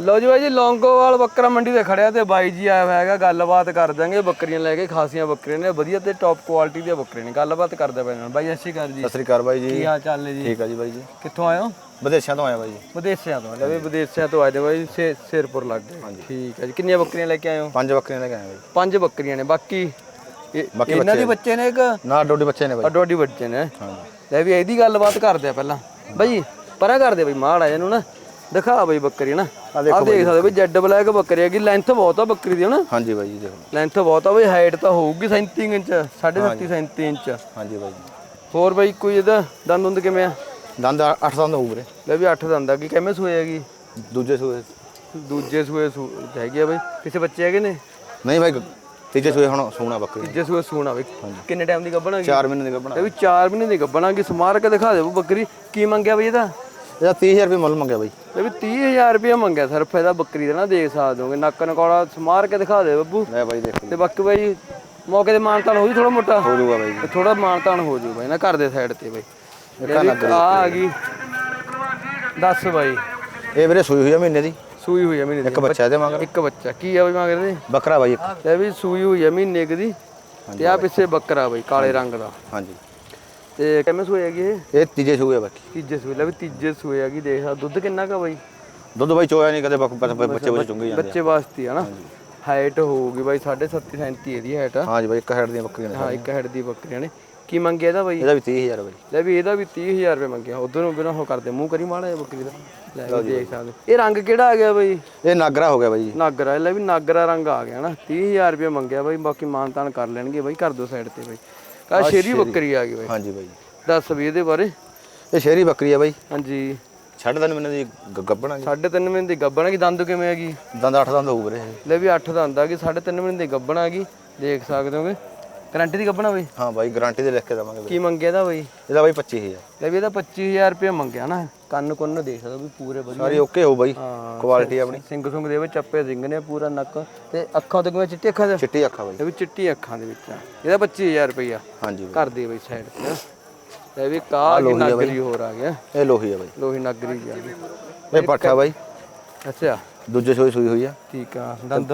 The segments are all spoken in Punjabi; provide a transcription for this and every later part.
ਲਓ ਜੀ ਬਾਈ ਜੀ ਲੌਂਗੋਵਾਲ ਬੱਕਰਾ ਮੰਡੀ ਤੇ ਖੜਿਆ ਤੇ ਬਾਈ ਜੀ ਆਇਆ ਹੋਇਆ ਹੈਗਾ ਗੱਲਬਾਤ ਕਰ ਦਾਂਗੇ ਬੱਕਰੀਆਂ ਲੈ ਕੇ ਖਾਸੀਆਂ ਬੱਕਰੀਆਂ ਨੇ ਵਧੀਆ ਤੇ ਟੌਪ ਕੁਆਲਿਟੀ ਦੀਆਂ ਬੱਕਰੀਆਂ ਨੇ। ਗੱਲਬਾਤ ਕਰਦੇ ਪਏ ਬਾਈ ਅੱਛੀ ਕਰ ਜੀ। ਸਤਿ ਸ੍ਰੀ ਅਕਾਲ ਬਾਈ ਕੀ ਜੀ ਹਾਲ ਚਾਲ ਨੇ ਜੀ? ਠੀਕ ਆ ਜੀ ਬਾਈ ਜੀ। ਕਿੱਥੋਂ ਆਏ ਹੋ? ਵਿਦੇਸ਼ਾਂ ਤੋਂ ਆਇਆ ਬਾਈ ਜੀ। ਵਿਦੇਸ਼ਿਆਂ ਤੋਂ ਲੈ ਵੀ ਵਿਦੇਸ਼ਿਆਂ ਤੋਂ ਆਏ ਦੇ ਬਾਈ ਸਿਰਪੁਰ ਲੱਗ ਗਏ। ਠੀਕ ਹੈ ਜੀ। ਕਿੰਨੀਆਂ ਬੱਕਰੀਆਂ ਲੈ ਕੇ ਆਏ ਹੋ? ਪੰਜ ਬੱਕਰੀਆਂ ਲੈ ਕੇ ਆਏ ਬਾਈ ਪੰਜ ਬੱਕਰੀਆਂ ਨੇ। ਬਾਕੀ ਇਹ- ਬਾਕੀ ਇਹਨਾਂ ਦੇ ਬੱਚੇ ਨੇ ਇੱਕ? ਨਾ ਡੋਡੀ ਬੱਚੇ ਨੇ ਬਾਈ। ਅੱਡੀ ਬੱਚੇ ਨੇ। ਲੈ ਵੀ ਇਹਦੀ ਗੱਲਬਾਤ ਕਰਦੇ ਆ ਪਹਿਲਾਂ। ਬਾਈ ਪਰਾਂ ਕਰਦੇ ਬਈ ਮਾੜਾ ਇਹਨੂੰ ਨਾ। ਦਿਖਾ ਬਈ ਬੱਕਰੀ ਨਾ। ਆ ਦੇਖ ਸਕਦੇ ਬਈ ਜੈਡ ਬਲੈਕ ਬੱਕਰੀ ਹੈਗੀ ਲੈਂਥ ਬਹੁਤ ਆ ਬੱਕਰੀ ਦੀ ਹਨਾ? ਹਾਂਜੀ ਬਾਈ ਜੀ ਦੇਖੋ ਲੈਂਥ ਬਹੁਤ ਆ ਬਈ ਹਾਈਟ ਤਾਂ ਹੋਊਗੀ 37 ਇੰਚ 37 37 ਇੰਚ। ਹਾਂਜੀ ਬਾਈ ਹੋਰ ਬਈ ਕੋਈ ਇਹਦਾ ਦੰਦ ਦੁੰਦ ਕਿਵੇਂ ਆ? ਦੰਦ 8 ਦੰਦ ਹੋਊ ਵੀਰੇ। ਲੈ ਵੀ 8 ਦੰਦ ਆ ਕੀ ਕਿਵੇਂ ਸੂਏ ਹੈਗੀ? ਦੂਜੇ ਸੂਏ। ਦੂਜੇ ਸੂਏ ਹੈਗੀ ਆ ਬਈ। ਕਿਸੇ ਬੱਚੇ ਹੈਗੇ ਨੇ? ਨਹੀਂ ਬਾਈ ਤੀਜੇ ਸੂਏ ਹੁਣ ਸੋਣਾ ਬੱਕਰੀ ਤੀਜੇ ਸੂਏ ਸੂਣਾ ਬਈ। ਕਿੰਨੇ ਟਾਈਮ ਦੀ ਗੱਭਣ ਹੈਗੀ? 4 ਮਹੀਨੇ ਦੀ ਗੱਭਣਾ ਇਹ ਵੀ 4 ਮਹੀਨੇ ਦੀ ਗੱਭਣ ਸਮਾਰ ਕੇ ਦਿਖਾ ਦੇ ਬੱਕਰੀ। ਕੀ ਮੰਗਿਆ ਬਈ ਇਹਦਾ? ਇਹਦਾ 30000 ਰੁਪਏ ਮੁੱਲ ਮੰਗਿਆ ਬਾਈ। ਇਹ ਵੀ 30000 ਰੁਪਏ ਮੰਗਿਆ ਸਿਰਫ ਇਹਦਾ ਬੱਕਰੀ ਦਾ ਨਾ ਦੇਖ ਸਕਦੇ ਹੋਗੇ। ਨੱਕ ਨਕੌੜਾ ਸਮਾਰ ਕੇ ਦਿਖਾ ਦੇ ਬੱਬੂ। ਲੈ ਬਾਈ ਦੇਖੋ ਤੇ ਬਾਕੀ ਬਾਈ ਮੌਕੇ ਤੇ ਮਾਨਤਾਨ ਹੋ ਜੂ ਥੋੜਾ ਮੋਟਾ? ਹੋ ਜਾਊਗਾ ਬਾਈ। ਥੋੜਾ ਮਾਨਤਾਨ ਹੋ ਜੂ ਬਾਈ ਨਾ ਘਰ ਦੇ ਸਾਈਡ ਤੇ ਬਾਈ। ਇਹ ਆ ਆ ਗਈ। ਦੱਸ ਬਾਈ। ਇਹ ਵੀਰੇ ਸੂਈ ਹੋਈ ਆ ਮਹੀਨੇ ਦੀ। ਸੂਈ ਹੋਈ ਆ ਮਹੀਨੇ ਇੱਕ ਦੀ ਬੱਚਾ ਇਹਦੇ ਮਗਰ ਇੱਕ ਬੱਚਾ। ਕੀ ਆ ਬਾਈ ਮਗਰ ਬੱਕਰਾ ਬਾਈ ਇੱਕ। ਇਹ ਵੀ ਸੂਈ ਹੋਈ ਆ ਮਹੀਨੇ ਦੀ। ਤੇ ਆ ਪਿੱਛੇ ਬੱਕਰਾ ਬਾਈ ਕਾਲੇ ਰੰਗ ਦਾ। ਹਾਂਜੀ। ਤੇ ਕਿਵੇਂ ਸੂਈ ਹੈਗੀ ਇਹ? ਇਹ ਤੀਜੇ ਸੂਏ ਆ ਬਾਕੀ। ਤੀਜੇ ਸੂਈ ਲੈ ਵੀ ਤੀਜੇ ਸੂਈ ਹੈਗੀ ਦੇਖ ਆ। ਦੁੱਧ ਕਿੰਨਾ ਕਾ ਬਾਈ? ਦੁੱਧ ਬਾਈ ਚੋਇਆ ਨਹੀਂ ਕਦੇ ਬੱਕ- ਬੱਚੇ ਬੱਚੇ ਬੱਚੇ ਚੁੰਗੇ ਜਾਂਦੇ ਬੱਚੇ ਵਾਸਤੇ ਆ ਨਾ। ਹਾਈਟ ਹੋਊਗੀ ਬਾਈ 7.5 37 ਇਹਦੀ ਹਾਈਟ ਆ। ਆ ਹਾਂਜੀ ਬਾਈ ਇੱਕ ਹੈਡ ਦੀਆਂ ਬੱਕਰੀਆਂ ਨੇ ਹਾਂ ਇੱਕ ਹੈਡ ਦੀ ਬੱਕਰੀਆਂ ਨੇ। ਕੀ ਮੰਗਿਆ ਇਹਦਾ ਬਾਈ? ਇਹਦਾ ਵੀ 30000 ਬਾਈ। ਲੈ ਵੀ ਇਹਦਾ ਵੀ 30000 ਰੁਪਏ ਮੰਗਿਆ। ਉਧਰ ਨੂੰ ਬਿਨਾ ਉਹ ਕਰਦੇ ਮੂੰਹ ਕਰੀ ਮਾੜਾ ਜਿਹਾ ਬੱਕਰੀ ਦਾ। ਲੈ ਵੀ ਦੇਖ ਸਕਦੇ। ਇਹ ਰੰਗ ਕਿਹੜਾ ਆ ਗਿਆ ਬਾਈ? ਇਹ ਨਾਗਰਾ ਹੋ ਗਿਆ ਬਾਈ ਜੀ। ਨਾਗਰਾ ਲੈ ਵੀ ਨਾਗਰਾ ਰੰਗ ਆ ਗਿਆ ਨਾ। 30000 ਰੁਪਏ ਮੰਗਿਆ ਬਾਈ ਬਾਕੀ ਮਾਨਤਾਨ ਕਰ ਲੈਣਗੇ ਬਾਈ ਕਰ ਦੋ ਸਾਈਡ ਤੇ ਬਾਈ। ਕਾ ਸ਼ੇਰੀ ਬੱਕਰੀ ਆ ਗਈ ਬਾਈ। ਹਾਂਜੀ ਬਾਈ। ਦੱਸ ਵੀ ਇਹਦੇ ਬਾਰੇ। ਇਹ ਸ਼ਹਿਰੀ ਬੱਕਰੀ ਆ ਬਾਈ। ਹਾਂਜੀ। ਛੱਡ ਤਿੰਨ ਮਹੀਨੇ ਦੀ ਗ- ਗੱਭਣ ਆ ਜੀ 3.5 ਮਹੀਨੇ ਦੀ ਗੱਬਣ ਆ ਗਈ ਦੰਦ ਕਿਵੇਂ ਹੈਗੀ ਦੰਦ 8 ਦੰਦ ਹੋਊ ਵੀਰੇ ਇਹ। ਲੈ ਵੀ 8 ਦੰਦ ਆ ਗਈ 3.5 ਮਹੀਨੇ ਦੀ ਗੱਬਣ ਆ ਗਈ ਦੇਖ ਸਕਦੇ ਹੋਗੇ। ਗਰੰਟੀ ਦੀ ਗੱਬਣ ਬਾਈ? ਹਾਂ ਬਾਈ ਗਾਰੰਟੀ ਦੇ ਲਿਖ ਕੇ ਦਵਾਂਗੇ ਕੀ ਮੰਗਿਆ ਇਹਦਾ ਬਾਈ? ਇਹਦਾ ਬਾਈ 25000 ਲੈ ਵੀ ਇਹਦਾ 25000 ਰੁਪਏ ਮੰਗਿਆ ਨਾ। ਕੰਨ ਕੁੰਨ ਦੇਖ ਸਕਦੇ ਵੀ ਪੂਰੇ ਵਧੀਆ। ਸਾਰੀ ਓਕੇ ਹੋ ਬਾਈ ਹਾਂ ਕੁਆਲਿਟੀ ਆਪਣੀ। ਸਿੰਘ ਸੁੰਗ ਦੇ ਵਿੱਚ ਚੱਪੇ ਸਿੰਘ ਨੇ ਪੂਰਾ ਨੱਕ ਤੇ ਅੱਖਾਂ ਤੇ ਕਿਵੇਂ ਚਿੱਟੀ ਅੱਖਾਂ ਦੇ? ਚਿੱਟੀ ਅੱਖਾਂ ਬਾਈ। ਇਹ ਵੀ ਚਿੱਟੀ ਅੱਖਾਂ ਦੇ ਵਿੱਚ ਆ। ਇਹਦਾ 25000 ਰੁਪਇਆ। ਹਾਂਜੀ ਬਾਈ। ਘਰ ਦੇ ਬਈ ਸਾਈਡ ਤੇ। ਲੈ ਵੀ ਕਾਹ ਕੀ ਨਾਗਰੀ ਹੋਰ ਆ ਗਿਆ। ਇਹ ਲੋਹੀ ਆ ਬਾਈ। ਲੋਹੀ ਨਾਗਰੀ ਜੀ ਆ। ਗਈ ਇਹ ਪੱਠਾ ਬਾਈ। ਅੱਛਾ। ਦੂਜੇ ਸੂਈ ਸੂਈ ਹੋਈ ਆ। ਠੀਕ ਆ। ਦੰਦ?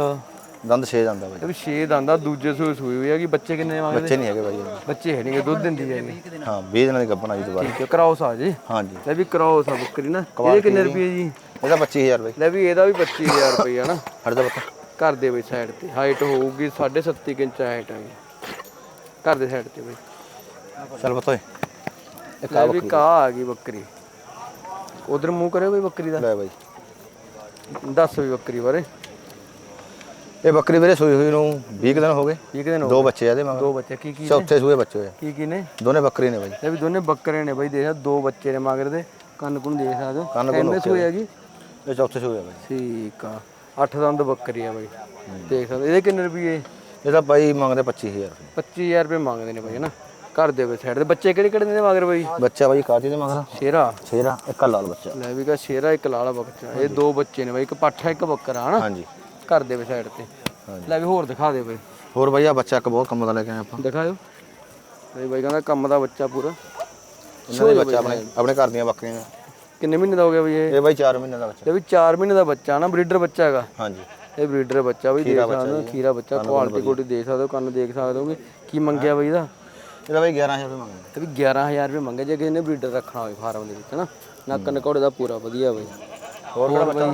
ਦੰਦ 6 ਦੰਦ ਆ ਬਾਈ। ਇਹ ਵੀ 6 ਦੰਦ ਆ ਦੂਜੇ ਸੂਈ ਸੂਈ ਹੋਈ ਹੈਗੀ ਬੱਚੇ ਕਿੰਨੇ ਮੰਗਦੇ ਬੱਚੇ ਨਹੀਂ ਹੈਗੇ ਬਾਈ ਇਹਦੇ। ਬੱਚੇ ਹੈ ਨਹੀਂਗੇ ਦੁੱਧ ਦਿੰਦੀ ਹੈਗੀ ਹਾਂ 20 ਦਿਨਾਂ ਦੀ ਗੱਭਣ ਆ ਜੀ ਦੁਬਾਰਾ। ਠੀਕ ਹੈ ਕਰਾਉਸ ਆ ਜੀ। ਹਾਂਜੀ। ਲੈ ਵੀ ਕਰਾਉਸ ਆ ਬੱਕਰੀ ਨਾ। ਇਹਦੇ ਕਿੰਨੇ ਰੁਪਏ ਜੀ? ਇਹਦਾ 25000 ਬਾਈ। ਲੈ ਵੀ ਇਹਦਾ ਵੀ 25000 ਰੁਪਇਆ ਨਾ। ਹਟ ਜਾ ਬੱਕਾ ਘਰ ਦੇ ਬਈ ਸਾਈਡ ਤੇ। ਹਾਈਟ ਹੋਊਗੀ 7.5 ਇੰਚ ਹਾਈਟ ਹੈਗੀ ਘਰ ਦੇ ਸਾਈਡ ਤੇ ਬਈ। ਚੱਲ ਬੱਤੋਏ ਇੱਕ ਲੈ ਵੀ ਕਾ ਆ ਗਈ ਬੱਕਰੀ। ਉਧਰ ਮੂੰਹ ਕਰਿਓ ਬਈ ਬੱਕਰੀ ਦਾ। ਲੈ ਬਾਈ। ਦੱਸ ਵੀ ਬੱਕਰੀ ਬਾਰੇ। ਇਹ ਬੱਕਰੀ ਵੀਰੇ ਸੂਈ ਹੋਈ ਨੂੰ 20 ਕੁ ਦਿਨ ਹੋ ਗਏ। ਕੀ ਕਿਹਦੇ ਨੂੰ ਦੋ ਬੱਚੇ ਆ ਇਹਦੇ ਮਗਰ। ਦੋ ਬੱਚੇ ਕੀ ਕੀ ਚੌਥੇ ਸੂਏ ਬੱਚੇ ਹੋਏ ਆ। ਕੀ ਕੀ ਨੇ? ਦੋਨੇ ਬੱਕਰੀ ਨੇ ਬਾਈ। ਲੈ ਵੀ ਦੋਨੇ ਬੱਕਰੇ ਨੇ ਬਈ ਦੇਖ ਦੋ ਬੱਚੇ ਨੇ ਮਗਰ ਦੇ। ਕੰਨ ਕੁੰਨ ਦੇਖ ਸਕਦੇ ਹੋ ਕੰਨ ਕੁੰਨ ਕਿੰਨੇ ਸੂਏ ਹੈਗੀ? ਇਹ ਚੌਥੇ ਸੂਏ ਆ ਬਾਈ। ਠੀਕ ਆ। ਅੱਠ ਦੰਦ ਬੱਕਰੀ ਆ ਬਈ। ਦੇਖ ਸਕਦੇ ਇਹਦੇ ਕਿੰਨੇ ਰੁਪਏ? ਇਹਦਾ ਬਾਈ ਮੰਗਦੇ 25000 ਰੁਪਏ। 25000 ਰੁਪਏ ਮੰਗਦੇ ਨੇ ਬਈ ਹਨਾ? ਘਰ ਦੇ ਵਿੱਚ ਸਾਈਡ ਦੇ ਬੱਚੇ ਕਿਹੜੇ ਕਿਹੜੇ ਨੇ ਮਗਰ ਬਈ? ਬੱਚਾ ਬਾਈ ਕਾਜੀ ਦੇ ਮਗਰ ਸ਼ੇਰਾ। ਛੇਰਾ ਇੱਕ ਲਾਲ ਬੱਚਾ। ਲੈ ਵੀ ਕਾ ਸ਼ੇਰਾ ਇੱਕ ਲਾਲਾ ਬੱਚਾ। ਇਹ ਦੋ ਬੱਚੇ ਨੇ ਬਈ ਇੱਕ ਪਾਠਾ ਇੱਕ ਬੱਕਰਾ ਹਨਾ? ਹਾਂਜੀ। ਘਰ ਦੇ ਸਾਈਡ ਤੇ। ਲੈ ਵੀ ਹੋਰ ਦਿਖਾ ਦੇ ਬਈ। ਹੋਰ ਬਾਈ ਆ ਬੱਚਾ ਇੱਕ ਬਹੁਤ ਕੰਮ ਦਾ ਲੈ ਕੇ ਆਏ ਆਪਾਂ। ਦਿਖਾਇਓ। ਬਈ ਬਾਈ ਕਹਿੰਦਾ ਕੰਮ ਦਾ ਬੱਚਾ ਪੂਰਾ। ਇਹਨਾਂ ਦੇ ਬੱਚਾ ਆਪਣੇ ਆਪਣੇ ਘਰ ਦੀਆਂ ਬੱਕਰੀਆਂ। ਦਾ। ਕਿੰਨੇ ਮਹੀਨੇ ਦਾ ਹੋ ਗਿਆ ਬਈ ਇਹ? ਇਹ ਬਾਈ 4 ਮਹੀਨੇ ਦਾ ਬੱਚਾ। ਇਹ ਵੀ 4 ਮਹੀਨੇ ਦਾ ਬੱਚਾ ਨਾ ਬਰੀਡਰ ਬੱਚਾ ਹੈਗਾ। ਹਾਂਜੀ। ਇਹ ਬਰੀਡਰ ਬੱਚਾ ਬਈ ਦੇਖ ਸਕਦੇ ਹੋ ਖੀਰਾ ਬੱਚਾ ਕੁਆਲਿਟੀ ਕੋਟੀ ਦੇਖ ਸਕਦੇ ਹੋ ਕੰਨ ਦੇਖ ਸਕਦੇ ਹੋਗੇ। ਕੀ ਮੰਗਿਆ ਬਈ ਇਹਦਾ? ਇਹਦਾ ਬਾਈ 11000 ਰੁਪਏ ਮੰਗਦੇ ਇਹ ਵੀ 11000 ਰੁਪਏ ਮੰਗਿਆ ਜੇ ਕਿਸੇ ਨੇ ਬਰੀਡਰ ਰੱਖਣਾ ਹੋਵੇ ਫਾਰਮ ਦੇ ਵਿੱਚ ਹਨਾ ਨੱਕ ਨਕੌੜੇ ਦਾ ਪੂਰਾ ਵਧੀਆ ਬਈ। ਹੋਰ ਕਿਹੜਾ ਬੱਚਾ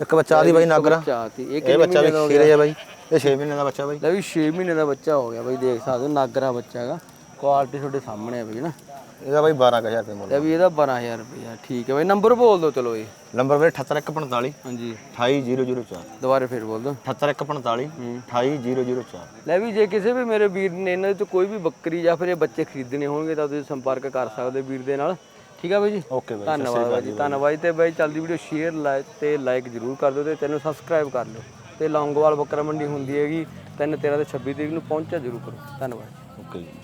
ਇੱਕ ਬੱਚਾ ਦੀ ਬਾਈ ਨਾਗਰਾ। ਚਾਤੀ ਇਹ ਇਹ ਕਿੰਨੇ ਬੱਚਾ ਵੀ ਖੀਰੇ ਆ ਬਾਈ। ਇਹ 6 ਮਹੀਨੇ ਦਾ ਬੱਚਾ ਬਾਈ। ਲੈ ਵੀ 6 ਮਹੀਨੇ ਦਾ ਬੱਚਾ ਹੋ ਗਿਆ ਬਈ ਦੇਖ ਸਕਦੇ ਹੋ ਨਾਗਰਾ ਬੱਚਾ ਹੈਗਾ। ਕੁਆਲਿਟੀ ਤੁਹਾਡੇ ਸਾਹਮਣੇ ਆ ਬਈ ਨਾ ਇਹਦਾ ਬਾਈ 12000 ਰੁਪਏ ਮੁੱਲ। ਲੈ ਵੀ ਇਹਦਾ 12000 ਰੁਪਏ ਠੀਕ ਹੈ ਬਈ। ਨੰਬਰ ਬੋਲ ਦਿਓ ਚਲੋ ਇਹ ਨੰਬਰ ਵੀਰੇ 78145 ਹਾਂਜੀ। 28004 ਦੁਬਾਰੇ ਫਿਰ ਬੋਲ ਦਿਓ। 78145 28004 ਲੈ ਵੀ ਜੇ ਕਿਸੇ ਵੀ ਮੇਰੇ ਵੀਰ ਨੇ ਇਹਨਾਂ ਤੋਂ ਕੋਈ ਵੀ ਬੱਕਰੀ ਜਾਂ ਫਿਰ ਇਹ ਬੱਚੇ ਖਰੀਦਣੇ ਹੋਣਗੇ ਤਾਂ ਤੁਸੀਂ ਸੰਪਰਕ ਕਰ ਸਕਦੇ ਹੋ ਵੀਰ ਦੇ ਨਾਲ। ਠੀਕ ਆ ਬਾਈ ਜੀ? ਓਕੇ ਬਾਈ ਧੰਨਵਾਦ ਬਾਈ ਜੀ ਧੰਨਵਾਦ ਤੇ ਬਾਈ ਚੱਲਦੀ ਵੀਡੀਓ ਸ਼ੇਅਰ ਤੇ ਲਾਈਕ ਜਰੂਰ ਕਰ ਦਿਓ ਤੇ ਚੈਨਲ ਸਬਸਕ੍ਰਾਈਬ ਕਰ ਲਿਓ। ਤੇ ਲੌਂਗੋਵਾਲ ਬੱਕਰਾ ਮੰਡੀ ਹੁੰਦੀ ਹੈਗੀ 3 13 ਤੇ 26 ਤਰੀਕ ਨੂੰ ਪਹੁੰਚਿਆ ਜਰੂਰ ਕਰੋ। ਧੰਨਵਾਦ ਓਕੇ ਜੀ।